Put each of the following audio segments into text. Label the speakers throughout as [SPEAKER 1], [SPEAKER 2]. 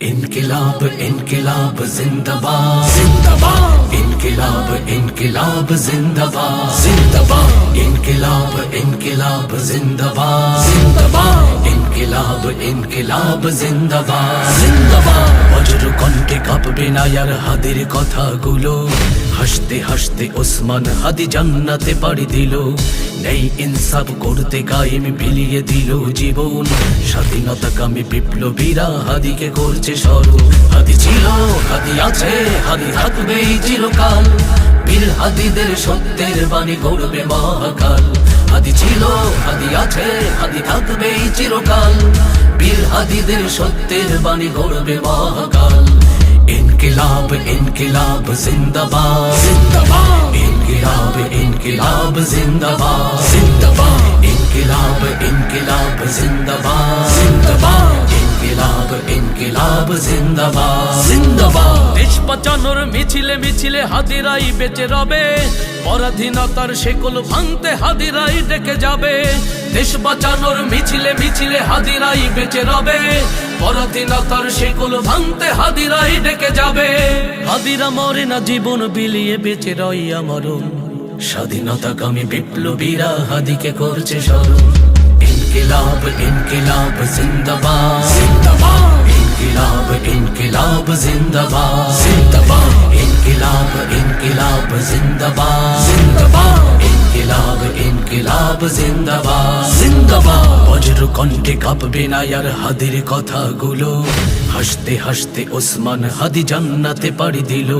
[SPEAKER 1] انقلاب انقلاب زندہ باد زندہ باد انقلاب انقلاب زندہ باد زندہ باد انقلاب انقلاب زندہ باد زندہ باد انقلاب انقلاب زندہ باد زندہ باد وجر کنٹے کا আর হাদের কথাগুলো। হাসতে হাসতে ওসমান হাদি জান্নাতে পাড়ি দিল। নেই ইনসাফ করতে কায়েম বিলিয়ে দিল জীবন। স্বাধীনতা কামে বিপ্লবীরা হাদিকে করছে সরু হাদি ছিল, হাদি আছে, হাদি থাকবে চিরকাল। বীর হাদিদের সত্যের বাণী গড়বে মহাকাল। হাদি ছিল, হাদি আছে, হাদি থাকবে চিরকাল। বীর হাদিদের সত্যের বাণী গড়বে মহাকাল। ইনকিলাব ইনকিলাব জিন্দাবাদ জিন্দাবাদ ইনকিলাব ইনকিলাব জিন্দাবাদ জিন্দাবাদ ইনকিলাব ইনকিলাব জিন্দাবাদ জিন্দাবাদ ইনকিলাব ইনকিলাব জিন্দাবাদ
[SPEAKER 2] দেশ বাঁচানোর মিছিলে মিছিলে হাদিরাই বেঁচে রবে। পরাধীনতার শেকল ভাঙতে হাদিরাই ডেকে যাবে। দেশ বাঁচানোর মিছিলে মিছিলে হাদিরাই বেঁচে রবে। পরাধীনতার শেকল ভাঙতে হাদিরাই ডেকে যাবে। হাদিরা মরে না, জীবন বিলিয়ে বেঁচে রই মরণ
[SPEAKER 1] স্বাধীনতা কামী বিপ্লবীরা হাদিকে করছে স্মরণ। ইনকিলাব ইনকিলাব, জিন্দাবাদ। ইনকিলাব ইনকিলাব জিন্দাবাদ জিন্দাবাদ ইনকিলাব ইনকিলাব জিন্দাবাদ জিন্দাবাদ ইনকিলাব ইনকিলাব জিন্দাবাদ জিন্দাবাদ বজ্র কণ্ঠে কাঁপবে না আর হাদির কথাগুলো হাসতে হাসতে ওসমান হাদি জান্নাতে পাড়ি দিল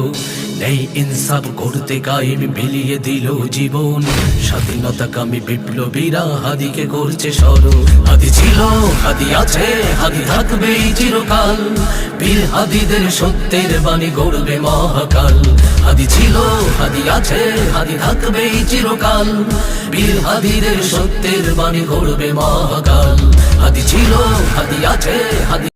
[SPEAKER 1] নেই ইনসাফ করতে কায়েম বিলিয়ে দিল জীবন। স্বাধীনতা কামী বিপ্লবীরা হাদিকে করছে হাদি ছিল, হাদি আছে, হাদি থাকবে চিরকাল। বীর হাদিদের সত্যের বাণী গড়বে মহাকাল। হাদি ছিল, হাদি আছে, হাদি থাকবে চিরকাল। বীর হাদিদের সত্যের বাণী গড়বে মহাকাল। হাদি ছিল, হাদি আছে, হাদি